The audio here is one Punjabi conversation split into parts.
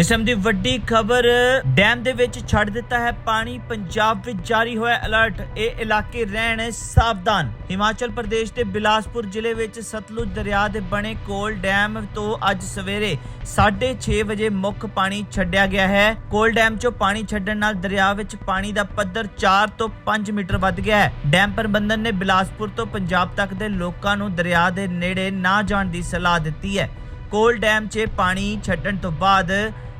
ਇਸ ਟਾਈਮ ਦੀ ਵੱਡੀ ਖਬਰ, ਡੈਮ ਦੇ ਵਿੱਚ ਛੱਡ ਦਿੱਤਾ ਹੈ ਪਾਣੀ। ਪੰਜਾਬ ਵਿੱਚ ਜਾਰੀ ਹੋਇਆ ਅਲਰਟ ਇਹ ਇਲਾਕੇ ਰਹਿਣ ਸਾਵਧਾਨ। ਹਿਮਾਚਲ ਪ੍ਰਦੇਸ਼ ਦੇ ਬਿਲਾਸਪੁਰ ਜ਼ਿਲ੍ਹੇ ਵਿੱਚ ਸਤਲੁਜ ਦਰਿਆ ਦੇ ਬਣੇ ਕੋਲ ਡੈਮ ਤੋਂ ਅੱਜ ਸਵੇਰੇ 6:30 ਵਜੇ ਮੁੱਖ ਪਾਣੀ ਛੱਡਿਆ ਗਿਆ ਹੈ। ਕੋਲ ਡੈਮ 'ਚੋਂ ਪਾਣੀ ਛੱਡਣ ਨਾਲ ਦਰਿਆ ਵਿੱਚ ਪਾਣੀ ਦਾ ਪੱਧਰ 4 ਤੋਂ 5 ਮੀਟਰ ਵੱਧ ਗਿਆ ਹੈ। ਡੈਮ ਪ੍ਰਬੰਧਨ ਨੇ ਬਿਲਾਸਪੁਰ ਤੋਂ ਪੰਜਾਬ ਤੱਕ ਦੇ ਲੋਕਾਂ ਨੂੰ ਦਰਿਆ ਦੇ ਨੇੜੇ ਨਾ ਜਾਣ ਦੀ ਸਲਾਹ ਦਿੱਤੀ ਹੈ। ਕੋਲ ਡੈਮ 'ਚ ਪਾਣੀ ਛੱਡਣ ਤੋਂ ਬਾਅਦ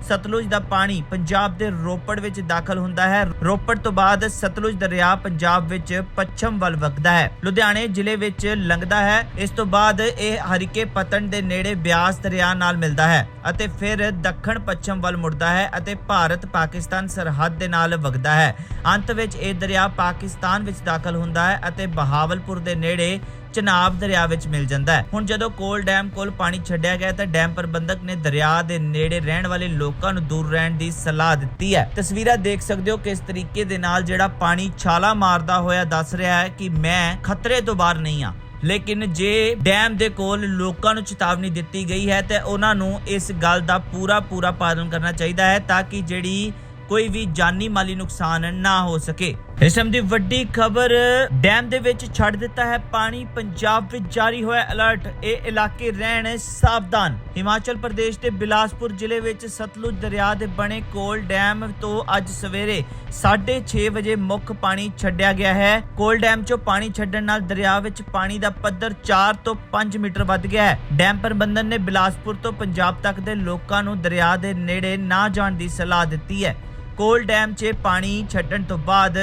ਸਤਲੁਜ ਦਾ ਪਾਣੀ ਪੰਜਾਬ ਦੇ ਰੋਪੜ ਵਿੱਚ ਦਾਖਲ ਹੁੰਦਾ ਹੈ। ਰੋਪੜ ਤੋਂ ਬਾਅਦ ਸਤਲੁਜ ਦਰਿਆ ਪੰਜਾਬ ਵਿੱਚ ਪੱਛਮ ਵੱਲ ਵਗਦਾ ਹੈ। ਲੁਧਿਆਣੇ ਜ਼ਿਲ੍ਹੇ ਵਿੱਚ ਲੰਘਦਾ ਹੈ। ਇਸ ਤੋਂ ਬਾਅਦ ਇਹ ਹਰੀਕੇ ਪਤਨ ਦੇ ਨੇੜੇ ਬਿਆਸ ਦਰਿਆ ਨਾਲ ਮਿਲਦਾ ਹੈ ਅਤੇ ਫਿਰ ਦੱਖਣ ਪੱਛਮ ਵੱਲ ਮੁੜਦਾ ਹੈ ਅਤੇ ਭਾਰਤ ਪਾਕਿਸਤਾਨ ਸਰਹੱਦ ਦੇ ਨਾਲ ਵਗਦਾ ਹੈ। ਅੰਤ ਵਿੱਚ ਇਹ ਦਰਿਆ ਪਾਕਿਸਤਾਨ ਵਿੱਚ ਦਾਖਲ ਹੁੰਦਾ ਹੈ ਅਤੇ ਬਹਾਵਲਪੁਰ ਦੇ ਨੇੜੇ ਚਨਾਬ ਦਰਿਆ ਵਿੱਚ ਮਿਲ ਜਾਂਦਾ ਹੈ। ਹੁਣ ਜਦੋਂ ਕੋਲ ਡੈਮ ਕੋਲ ਪਾਣੀ ਛੱਡਿਆ ਗਿਆ ਤਾਂ ਡੈਮ ਪ੍ਰਬੰਧਕ ਨੇ ਦਰਿਆ ਦੇ ਨੇੜੇ ਰਹਿਣ ਵਾਲੇ ਲੋਕਾਂ ਨੂੰ ਦੂਰ ਰਹਿਣ ਦੀ ਸਲਾਹ ਦਿੱਤੀ ਹੈ। ਤਸਵੀਰਾਂ ਦੇਖ ਸਕਦੇ ਹੋ ਕਿਸ ਤਰੀਕੇ ਦੇ ਨਾਲ ਜਿਹੜਾ ਪਾਣੀ ਛਾਲਾ ਮਾਰਦਾ ਹੋਇਆ ਦੱਸ ਰਿਹਾ ਹੈ ਕਿ ਮੈਂ ਖਤਰੇ ਤੋਂ ਬਾਹਰ ਨਹੀਂ ਆ ਲੇਕਿਨ ਜੇ ਡੈਮ ਦੇ ਕੋਲ ਲੋਕਾਂ ਨੂੰ ਚੇਤਾਵਨੀ ਦਿੱਤੀ ਗਈ ਹੈ ਤੇ ਉਹਨਾਂ ਨੂੰ ਇਸ ਗੱਲ ਦਾ ਪੂਰਾ ਪੂਰਾ ਪਾਲਣ ਕਰਨਾ ਚਾਹੀਦਾ ਹੈ ਤਾਂ ਕਿ ਜਿਹੜੀ ਕੋਈ ਵੀ ਜਾਨੀ ਮਾਲੀ ਨੁਕਸਾਨ ਨਾ ਹੋ ਸਕੇ। ਇਸ ਟਾਈਮ ਦੀ ਵੱਡੀ ਖਬਰ ਡੈਮ ਦੇ ਵਿੱਚ ਛੱਡ ਦਿੱਤਾ ਹੈ ਪਾਣੀ, ਪੰਜਾਬ ਵਿੱਚ ਜਾਰੀ ਹੋਇਆ ਅਲਰਟ ਇਹ ਇਲਾਕੇ ਰਹਿਣ ਸਾਵਧਾਨ। ਹਿਮਾਚਲ ਪ੍ਰਦੇਸ਼ ਦੇ ਬਿਲਾਸਪੁਰ ਜ਼ਿਲ੍ਹੇ ਵਿੱਚ ਸਤਲੁਜ ਦਰਿਆ ਦੇ ਬਣੇ ਕੋਲ ਡੈਮ ਤੋਂ ਅੱਜ ਸਵੇਰੇ 6:30 ਵਜੇ ਮੁੱਖ ਪਾਣੀ ਛੱਡਿਆ ਗਿਆ ਹੈ। ਕੋਲ ਡੈਮ 'ਚੋਂ ਪਾਣੀ ਛੱਡਣ ਨਾਲ ਦਰਿਆ ਵਿੱਚ ਪਾਣੀ ਦਾ ਪੱਧਰ 4 ਤੋਂ 5 ਮੀਟਰ ਵੱਧ ਗਿਆ ਹੈ। ਡੈਮ ਪ੍ਰਬੰਧਨ ਨੇ ਬਿਲਾਸਪੁਰ ਤੋਂ ਪੰਜਾਬ ਤੱਕ ਦੇ ਲੋਕਾਂ ਨੂੰ ਦਰਿਆ ਦੇ ਨੇੜੇ ਨਾ ਜਾਣ ਦੀ ਸਲਾਹ ਦਿੱਤੀ ਹੈ। ਕੋਲ ਡੈਮ 'ਚ ਪਾਣੀ ਛੱਡਣ ਤੋਂ ਬਾਅਦ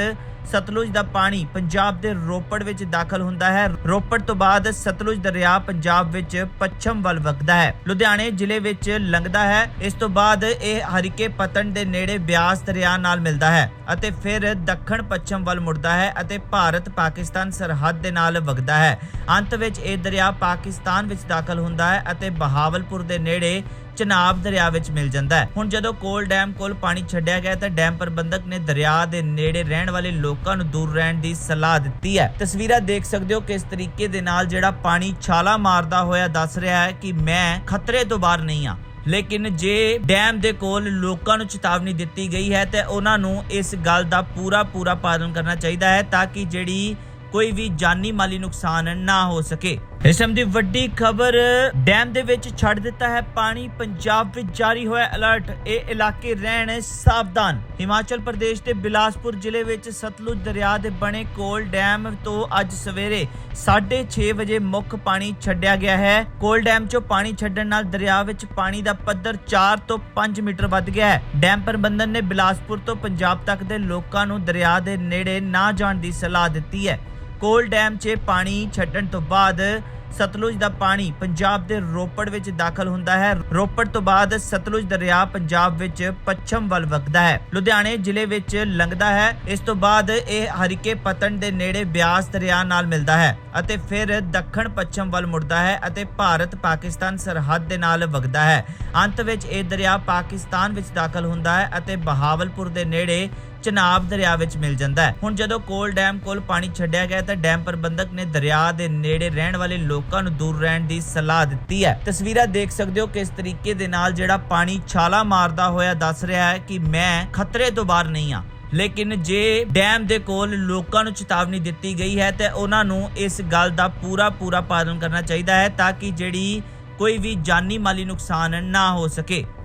ਸਤਲੁਜ ਦਾ ਪਾਣੀ ਪੰਜਾਬ ਦੇ ਰੋਪੜ ਵਿੱਚ ਦਾਖਲ ਹੁੰਦਾ ਹੈ। ਰੋਪੜ ਤੋਂ ਬਾਅਦ ਸਤਲੁਜ ਦਰਿਆ ਪੰਜਾਬ ਵਿੱਚ ਪੱਛਮ ਵੱਲ ਵਗਦਾ ਹੈ। ਲੁਧਿਆਣੇ ਜ਼ਿਲ੍ਹੇ ਵਿੱਚ ਲੰਘਦਾ ਹੈ। ਇਸ ਤੋਂ ਬਾਅਦ ਇਹ ਹਰੀਕੇ ਪਤਨ ਦੇ ਨੇੜੇ ਬਿਆਸ ਦਰਿਆ ਨਾਲ ਮਿਲਦਾ ਹੈ ਅਤੇ ਫਿਰ ਦੱਖਣ ਪੱਛਮ ਵੱਲ ਮੁੜਦਾ ਹੈ ਅਤੇ ਭਾਰਤ ਪਾਕਿਸਤਾਨ ਸਰਹੱਦ ਦੇ ਨਾਲ ਵਗਦਾ ਹੈ। ਅੰਤ ਵਿੱਚ ਇਹ ਦਰਿਆ ਪਾਕਿਸਤਾਨ ਵਿੱਚ ਦਾਖਲ ਹੁੰਦਾ ਹੈ ਅਤੇ ਬਹਾਵਲਪੁਰ ਦੇ ਨੇੜੇ ਚਨਾਬ ਦਰਿਆ ਵਿੱਚ ਮਿਲ ਜਾਂਦਾ ਹੈ। ਹੁਣ ਜਦੋਂ ਕੋਲ ਡੈਮ ਕੋਲ ਪਾਣੀ ਛੱਡਿਆ ਗਿਆ ਤਾਂ ਡੈਮ ਪ੍ਰਬੰਧਕ ਨੇ ਦਰਿਆ ਦੇ ਨੇੜੇ ਰਹਿਣ ਵਾਲੇ ਲੋਕਾਂ ਨੂੰ ਦੂਰ ਰਹਿਣ ਦੀ ਸਲਾਹ ਦਿੱਤੀ ਹੈ। ਤਸਵੀਰਾਂ ਦੇਖ ਸਕਦੇ ਹੋ ਕਿਸ ਤਰੀਕੇ ਦੇ ਨਾਲ ਜਿਹੜਾ ਪਾਣੀ ਛਾਲਾ ਮਾਰਦਾ ਹੋਇਆ ਦੱਸ ਰਿਹਾ ਹੈ ਕਿ ਮੈਂ ਖਤਰੇ ਤੋਂ ਬਾਹਰ ਨਹੀਂ ਆ ਲੇਕਿਨ ਜੇ ਡੈਮ ਦੇ ਕੋਲ ਲੋਕਾਂ ਨੂੰ ਚੇਤਾਵਨੀ ਦਿੱਤੀ ਗਈ ਹੈ ਤੇ ਉਹਨਾਂ ਨੂੰ ਇਸ ਗੱਲ ਦਾ ਪੂਰਾ ਪੂਰਾ ਪਾਲਣ ਕਰਨਾ ਚਾਹੀਦਾ ਹੈ ਤਾਂ ਕਿ ਜਿਹੜੀ ਕੋਈ ਵੀ ਜਾਨੀ ਮਾਲੀ ਨੁਕਸਾਨ ਨਾ ਹੋ ਸਕੇ। ਇਸ ਟਾਈਮ ਦੀ ਵੱਡੀ ਖਬਰ ਡੈਮ ਦੇ ਵਿੱਚ ਛੱਡ ਦਿੱਤਾ ਹੈ ਪਾਣੀ। ਪੰਜਾਬ ਵਿੱਚ ਜਾਰੀ ਹੋਇਆ ਅਲਰਟ ਇਹ ਇਲਾਕੇ ਰਹਿਣ ਸਾਵਧਾਨ। ਹਿਮਾਚਲ ਪ੍ਰਦੇਸ਼ ਦੇ ਬਿਲਾਸਪੁਰ ਜ਼ਿਲ੍ਹੇ ਵਿੱਚ ਸਤਲੁਜ ਦਰਿਆ ਦੇ ਬਣੇ ਕੋਲ ਡੈਮ ਤੋਂ ਅੱਜ ਸਵੇਰੇ 6:30 ਵਜੇ ਮੁੱਖ ਪਾਣੀ ਛੱਡਿਆ ਗਿਆ ਹੈ। ਕੋਲ ਡੈਮ 'ਚੋਂ ਪਾਣੀ ਛੱਡਣ ਨਾਲ ਦਰਿਆ ਵਿੱਚ ਪਾਣੀ ਦਾ ਪੱਧਰ 4 ਤੋਂ 5 ਮੀਟਰ ਵੱਧ ਗਿਆ ਹੈ। ਡੈਮ ਪ੍ਰਬੰਧਨ ਨੇ ਬਿਲਾਸਪੁਰ ਤੋਂ ਪੰਜਾਬ ਤੱਕ ਦੇ ਲੋਕਾਂ ਨੂੰ ਦਰਿਆ ਦੇ ਨੇੜੇ ਨਾ ਜਾਣ ਦੀ ਸਲਾਹ ਦਿੱਤੀ ਹੈ। ਕੋਲ ਡੈਮ 'ਚ ਪਾਣੀ ਛੱਡਣ ਤੋਂ ਬਾਅਦ ਸਤਲੁਜ ਦਾ ਪਾਣੀ ਪੰਜਾਬ ਦੇ ਰੋਪੜ ਵਿੱਚ ਦਾਖਲ ਹੁੰਦਾ ਹੈ। ਰੋਪੜ ਤੋਂ ਬਾਅਦ ਸਤਲੁਜ ਦਰਿਆ ਪੰਜਾਬ ਵਿੱਚ ਪੱਛਮ ਵੱਲ ਵਗਦਾ ਹੈ। ਲੁਧਿਆਣੇ ਜ਼ਿਲ੍ਹੇ ਵਿੱਚ ਲੰਘਦਾ ਹੈ। ਇਸ ਤੋਂ ਬਾਅਦ ਇਹ ਹਰੀਕੇ ਪਤਨ ਦੇ ਨੇੜੇ ਬਿਆਸ ਦਰਿਆ ਨਾਲ ਮਿਲਦਾ ਹੈ ਅਤੇ ਫਿਰ ਦੱਖਣ ਪੱਛਮ ਵੱਲ ਮੁੜਦਾ ਹੈ ਅਤੇ ਭਾਰਤ ਪਾਕਿਸਤਾਨ ਸਰਹੱਦ ਦੇ ਨਾਲ ਵਗਦਾ ਹੈ। ਅੰਤ ਵਿੱਚ ਇਹ ਦਰਿਆ ਪਾਕਿਸਤਾਨ ਵਿੱਚ ਦਾਖਲ ਹੁੰਦਾ ਹੈ ਅਤੇ ਬਹਾਵਲਪੁਰ ਦੇ ਨੇੜੇ ਚਨਾਬ ਦਰਿਆ ਵਿੱਚ ਮਿਲ ਜਾਂਦਾ ਹੈ। ਹੁਣ ਜਦੋਂ ਕੋਲ ਡੈਮ ਕੋਲ ਪਾਣੀ ਛੱਡਿਆ ਗਿਆ ਤਾਂ ਡੈਮ ਪ੍ਰਬੰਧਕ ਨੇ ਦਰਿਆ ਦੇ ਨੇੜੇ ਰਹਿਣ ਵਾਲੇ ਲੋਕਾਂ ਨੂੰ ਦੂਰ ਰਹਿਣ ਦੀ ਸਲਾਹ ਦਿੱਤੀ ਹੈ। ਤਸਵੀਰਾਂ ਦੇਖ ਸਕਦੇ ਹੋ ਕਿਸ ਤਰੀਕੇ ਦੇ ਨਾਲ ਜਿਹੜਾ ਪਾਣੀ ਛਾਲਾ ਮਾਰਦਾ ਹੋਇਆ ਦੱਸ ਰਿਹਾ ਹੈ ਕਿ ਮੈਂ ਖਤਰੇ ਤੋਂ ਬਾਹਰ ਨਹੀਂ ਆ ਲੇਕਿਨ ਜੇ ਡੈਮ ਦੇ ਕੋਲ ਲੋਕਾਂ ਨੂੰ ਚੇਤਾਵਨੀ ਦਿੱਤੀ ਗਈ ਹੈ ਤੇ ਉਹਨਾਂ ਨੂੰ ਇਸ ਗੱਲ ਦਾ ਪੂਰਾ ਪੂਰਾ ਪਾਲਣ ਕਰਨਾ ਚਾਹੀਦਾ ਹੈ ਤਾਂ ਕਿ ਜਿਹੜੀ ਕੋਈ ਵੀ ਜਾਨੀ ਮਾਲੀ ਨੁਕਸਾਨ ਨਾ ਹੋ ਸਕੇ।